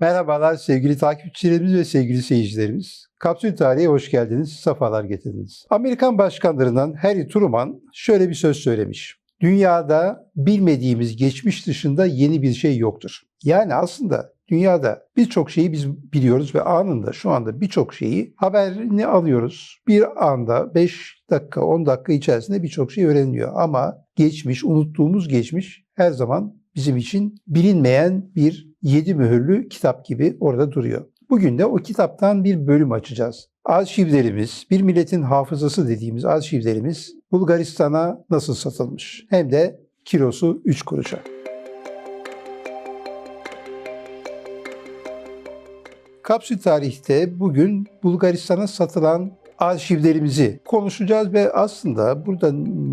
Merhabalar sevgili takipçilerimiz ve sevgili seyircilerimiz. Kapsül Tarihi'ye hoş geldiniz, safalar getirdiniz. Amerikan başkanlarından Harry Truman şöyle bir söz söylemiş. Dünyada bilmediğimiz geçmiş dışında yeni bir şey yoktur. Yani aslında dünyada birçok şeyi biz biliyoruz ve anında şu anda birçok şeyi haberini alıyoruz. Bir anda 5 dakika 10 dakika içerisinde birçok şey öğreniliyor. Ama geçmiş, unuttuğumuz geçmiş her zaman bizim için bilinmeyen bir yedi mühürlü kitap gibi orada duruyor. Bugün de o kitaptan bir bölüm açacağız. Arşivlerimiz, bir milletin hafızası dediğimiz arşivlerimiz Bulgaristan'a nasıl satılmış? Hem de kilosu 3 kuruşa. Kapsül Tarih'te bugün Bulgaristan'a satılan arşivlerimizi konuşacağız ve aslında burada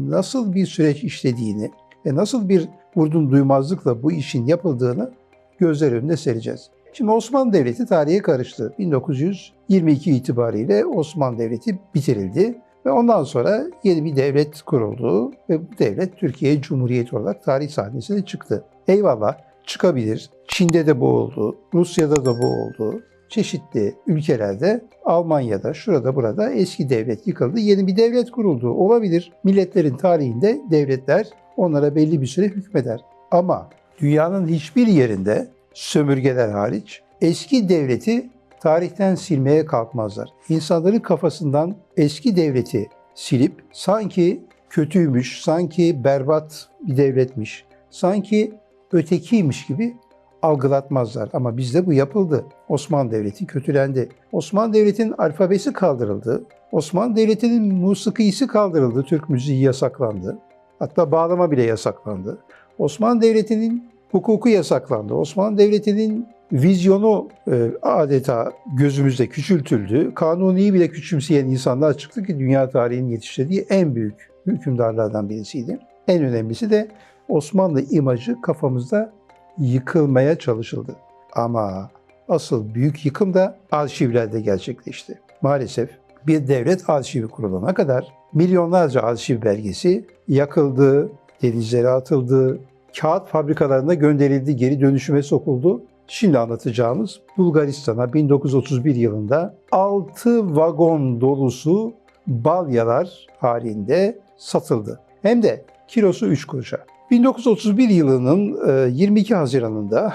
nasıl bir süreç işlediğini ve nasıl bir vurdum duymazlıkla bu işin yapıldığını gözler önünde sereceğiz. Şimdi Osmanlı Devleti tarihe karıştı. 1922 itibariyle Osmanlı Devleti bitirildi ve ondan sonra yeni bir devlet kuruldu ve bu devlet Türkiye Cumhuriyeti olarak tarih sahnesine çıktı. Eyvallah çıkabilir. Çin'de de bu oldu, Rusya'da da bu oldu. Çeşitli ülkelerde, Almanya'da, şurada burada eski devlet yıkıldı, yeni bir devlet kuruldu. Olabilir. Milletlerin tarihinde devletler onlara belli bir süre hükmeder. Ama dünyanın hiçbir yerinde sömürgeler hariç eski devleti tarihten silmeye kalkmazlar. İnsanların kafasından eski devleti silip sanki kötüymüş, sanki berbat bir devletmiş, sanki ötekiymiş gibi algılatmazlar. Ama bizde bu yapıldı. Osmanlı Devleti kötülendi. Osmanlı Devleti'nin alfabesi kaldırıldı. Osmanlı Devleti'nin musikisi kaldırıldı. Türk müziği yasaklandı. Hatta bağlama bile yasaklandı. Osmanlı Devleti'nin hukuku yasaklandı. Osmanlı Devleti'nin vizyonu e, adeta gözümüzde küçültüldü. Kanuni'yi bile küçümseyen insanlar çıktı ki dünya tarihinin yetiştirdiği en büyük hükümdarlardan birisiydi. En önemlisi de Osmanlı imajı kafamızda yıkılmaya çalışıldı. Ama asıl büyük yıkım da arşivlerde gerçekleşti. Maalesef bir devlet arşivi kurulana kadar milyonlarca arşiv belgesi yakıldı, denizlere atıldı, kağıt fabrikalarına gönderildi, geri dönüşüme sokuldu. Şimdi anlatacağımız Bulgaristan'a 1931 yılında 6 vagon dolusu balyalar halinde satıldı. Hem de kilosu 3 kuruşa. 1931 yılının 22 Haziran'ında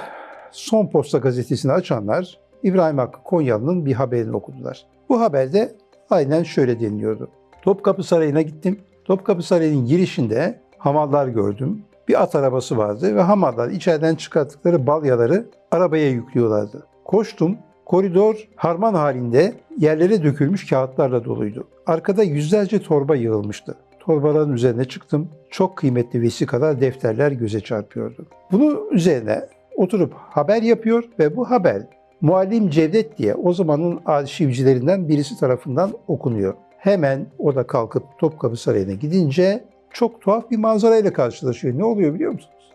Son Posta gazetesini açanlar İbrahim Hakkı Konyalı'nın bir haberini okudular. Bu haberde aynen şöyle deniliyordu. Topkapı Sarayı'na gittim. Topkapı Sarayı'nın girişinde hamallar gördüm. Bir at arabası vardı ve hamallar içeriden çıkarttıkları balyaları arabaya yüklüyorlardı. Koştum. Koridor harman halinde yerlere dökülmüş kağıtlarla doluydu. Arkada yüzlerce torba yığılmıştı. Torbaların üzerine çıktım. Çok kıymetli vesikalar, defterler göze çarpıyordu. Bunun üzerine oturup haber yapıyor ve bu haber Muallim Cevdet diye o zamanın arşivcilerinden birisi tarafından okunuyor. Hemen o da kalkıp Topkapı Sarayı'na gidince çok tuhaf bir manzarayla karşılaşıyor. Ne oluyor biliyor musunuz?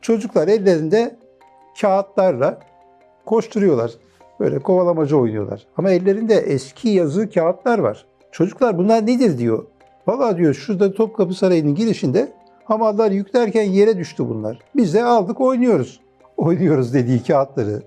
Çocuklar ellerinde kağıtlarla koşturuyorlar. Böyle kovalamaca oynuyorlar. Ama ellerinde eski yazı kağıtlar var. Çocuklar bunlar nedir diyor. Valla diyor şurada Topkapı Sarayı'nın girişinde hamallar yüklerken yere düştü bunlar. Biz de aldık oynuyoruz. Oynuyoruz dediği kağıtları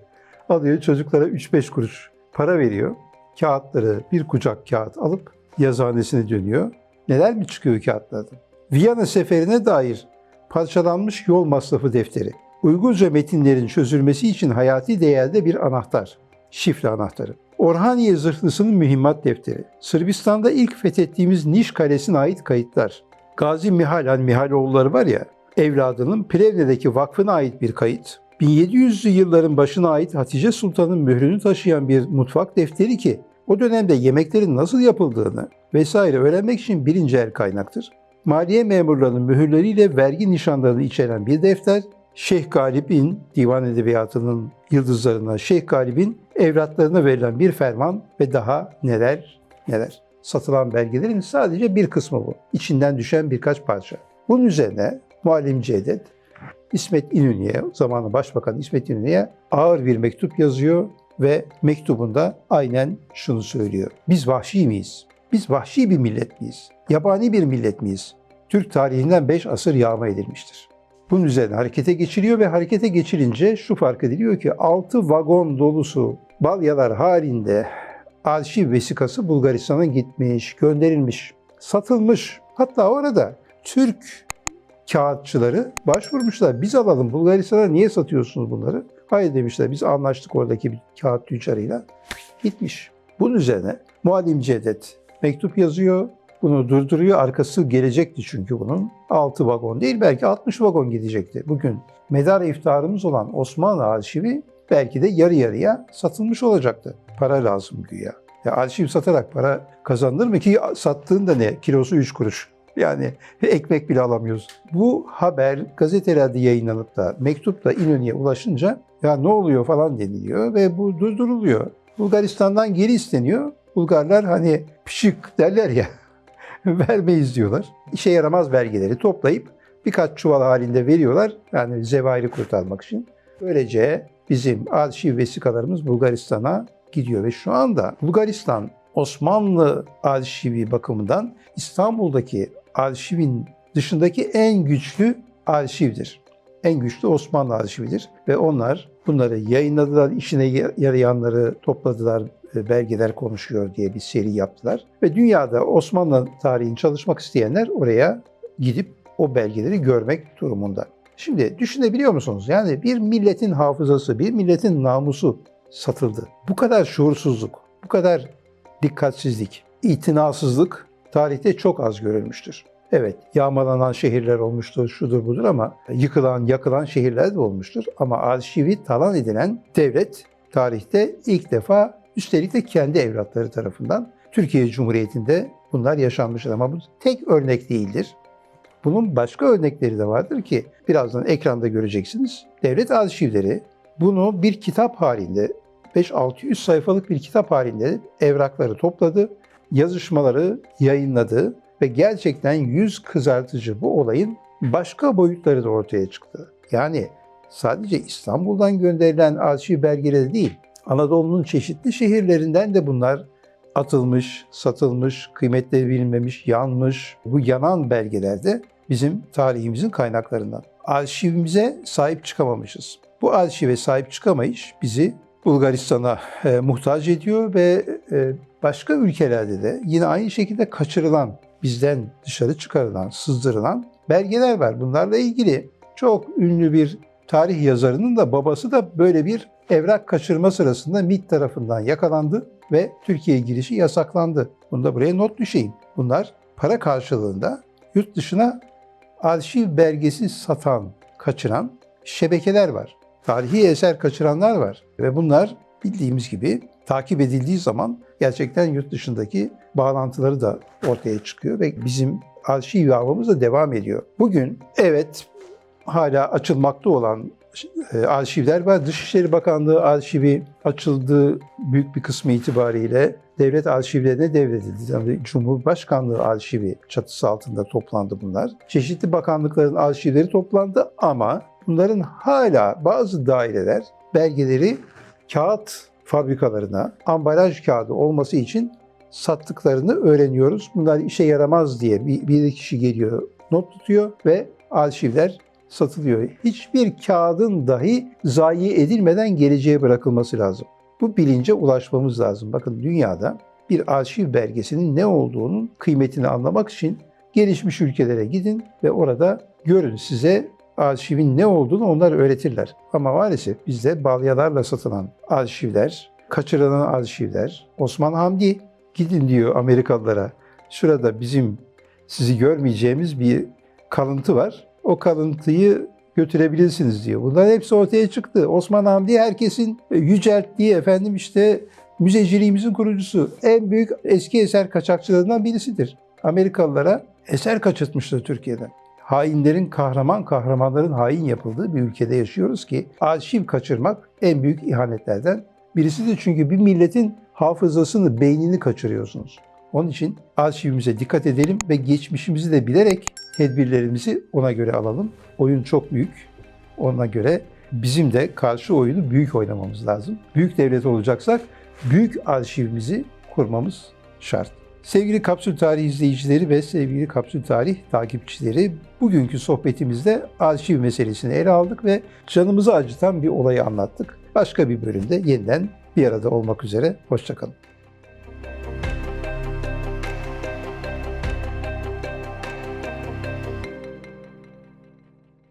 alıyor çocuklara 3-5 kuruş para veriyor. Kağıtları bir kucak kağıt alıp yazıhanesine dönüyor. Neler mi çıkıyor kağıtlardan? Viyana seferine dair parçalanmış yol masrafı defteri. Uygunca metinlerin çözülmesi için hayati değerde bir anahtar. Şifre anahtarı. Orhaniye zırhlısının mühimmat defteri. Sırbistan'da ilk fethettiğimiz Niş Kalesi'ne ait kayıtlar. Gazi Mihal, hani Mihaloğulları var ya, evladının Plevne'deki vakfına ait bir kayıt. 1700'lü yılların başına ait Hatice Sultan'ın mührünü taşıyan bir mutfak defteri ki o dönemde yemeklerin nasıl yapıldığını vesaire öğrenmek için birinci el kaynaktır. Maliye memurlarının mühürleriyle vergi nişanlarını içeren bir defter, Şeyh Galip'in divan edebiyatının yıldızlarına Şeyh Galip'in evlatlarına verilen bir ferman ve daha neler neler. Satılan belgelerin sadece bir kısmı bu. İçinden düşen birkaç parça. Bunun üzerine Muallim Cevdet İsmet İnönü'ye, zamanı Başbakan İsmet İnönü'ye ağır bir mektup yazıyor ve mektubunda aynen şunu söylüyor. Biz vahşi miyiz? Biz vahşi bir millet miyiz? Yabani bir millet miyiz? Türk tarihinden beş asır yağma edilmiştir. bunun üzerine harekete geçiriyor ve harekete geçirince şu fark ediliyor ki 6 vagon dolusu balyalar halinde arşiv vesikası Bulgaristan'a gitmiş, gönderilmiş, satılmış. Hatta orada Türk kağıtçıları başvurmuşlar. Biz alalım Bulgaristan'a niye satıyorsunuz bunları? Hayır demişler biz anlaştık oradaki bir kağıt tüccarıyla. Gitmiş. Bunun üzerine Muallim Cevdet mektup yazıyor. Bunu durduruyor. Arkası gelecekti çünkü bunun. 6 vagon değil belki 60 vagon gidecekti. Bugün medar iftarımız olan Osmanlı arşivi belki de yarı yarıya satılmış olacaktı. Para lazım güya. Ya arşiv satarak para kazanılır mı ki sattığında ne? Kilosu 3 kuruş. Yani ekmek bile alamıyoruz. Bu haber gazetelerde yayınlanıp da mektup da İnönü'ye ulaşınca ya ne oluyor falan deniliyor ve bu durduruluyor. Bulgaristan'dan geri isteniyor. Bulgarlar hani pişik derler ya vermeyiz diyorlar. İşe yaramaz belgeleri toplayıp birkaç çuval halinde veriyorlar. Yani zevairi kurtarmak için. Böylece bizim arşiv vesikalarımız Bulgaristan'a gidiyor ve şu anda Bulgaristan Osmanlı arşivi bakımından İstanbul'daki arşivin dışındaki en güçlü arşivdir. En güçlü Osmanlı arşividir ve onlar bunları yayınladılar, işine yarayanları topladılar, e, belgeler konuşuyor diye bir seri yaptılar. Ve dünyada Osmanlı tarihini çalışmak isteyenler oraya gidip o belgeleri görmek durumunda. Şimdi düşünebiliyor musunuz? Yani bir milletin hafızası, bir milletin namusu satıldı. Bu kadar şuursuzluk, bu kadar dikkatsizlik, itinasızlık tarihte çok az görülmüştür. Evet, yağmalanan şehirler olmuştur, şudur budur ama yıkılan, yakılan şehirler de olmuştur. Ama arşivi talan edilen devlet tarihte ilk defa üstelik de kendi evlatları tarafından Türkiye Cumhuriyeti'nde bunlar yaşanmıştır. Ama bu tek örnek değildir. Bunun başka örnekleri de vardır ki birazdan ekranda göreceksiniz. Devlet arşivleri bunu bir kitap halinde 5-600 sayfalık bir kitap halinde evrakları topladı, yazışmaları yayınladı ve gerçekten yüz kızartıcı bu olayın başka boyutları da ortaya çıktı. Yani sadece İstanbul'dan gönderilen arşiv belgeleri değil, Anadolu'nun çeşitli şehirlerinden de bunlar atılmış, satılmış, kıymetleri bilinmemiş, yanmış. Bu yanan belgelerde bizim tarihimizin kaynaklarından. Arşivimize sahip çıkamamışız. Bu arşive sahip çıkamayış bizi Bulgaristan'a e, muhtaç ediyor ve e, başka ülkelerde de yine aynı şekilde kaçırılan, bizden dışarı çıkarılan, sızdırılan belgeler var. Bunlarla ilgili çok ünlü bir tarih yazarının da babası da böyle bir evrak kaçırma sırasında MİT tarafından yakalandı ve Türkiye'ye girişi yasaklandı. Bunu da buraya not düşeyim. Bunlar para karşılığında yurt dışına arşiv belgesi satan, kaçıran şebekeler var. Tarihi eser kaçıranlar var ve bunlar bildiğimiz gibi takip edildiği zaman gerçekten yurt dışındaki bağlantıları da ortaya çıkıyor ve bizim arşiv yağmamız da devam ediyor. Bugün evet hala açılmakta olan e, arşivler var. Dışişleri Bakanlığı arşivi açıldığı büyük bir kısmı itibariyle devlet arşivlerine devredildi. Yani Cumhurbaşkanlığı arşivi çatısı altında toplandı bunlar. Çeşitli bakanlıkların arşivleri toplandı ama bunların hala bazı daireler belgeleri kağıt fabrikalarına ambalaj kağıdı olması için sattıklarını öğreniyoruz. Bunlar işe yaramaz diye bir, bir kişi geliyor, not tutuyor ve arşivler satılıyor. Hiçbir kağıdın dahi zayi edilmeden geleceğe bırakılması lazım. Bu bilince ulaşmamız lazım. Bakın dünyada bir arşiv belgesinin ne olduğunun kıymetini anlamak için gelişmiş ülkelere gidin ve orada görün size arşivin ne olduğunu onlar öğretirler. Ama maalesef bizde balyalarla satılan arşivler, kaçırılan arşivler, Osman Hamdi gidin diyor Amerikalılara. Şurada bizim sizi görmeyeceğimiz bir kalıntı var. O kalıntıyı götürebilirsiniz diyor. Bunların hepsi ortaya çıktı. Osman Hamdi herkesin yücelttiği efendim işte müzeciliğimizin kurucusu. En büyük eski eser kaçakçılarından birisidir. Amerikalılara eser kaçırtmıştır Türkiye'den. Hainlerin kahraman kahramanların hain yapıldığı bir ülkede yaşıyoruz ki arşiv kaçırmak en büyük ihanetlerden birisidir. Çünkü bir milletin hafızasını, beynini kaçırıyorsunuz. Onun için arşivimize dikkat edelim ve geçmişimizi de bilerek tedbirlerimizi ona göre alalım. Oyun çok büyük. Ona göre bizim de karşı oyunu büyük oynamamız lazım. Büyük devlet olacaksak büyük arşivimizi kurmamız şart. Sevgili Kapsül Tarih izleyicileri ve sevgili Kapsül Tarih takipçileri, bugünkü sohbetimizde arşiv meselesini ele aldık ve canımızı acıtan bir olayı anlattık. Başka bir bölümde yeniden bir arada olmak üzere. Hoşçakalın.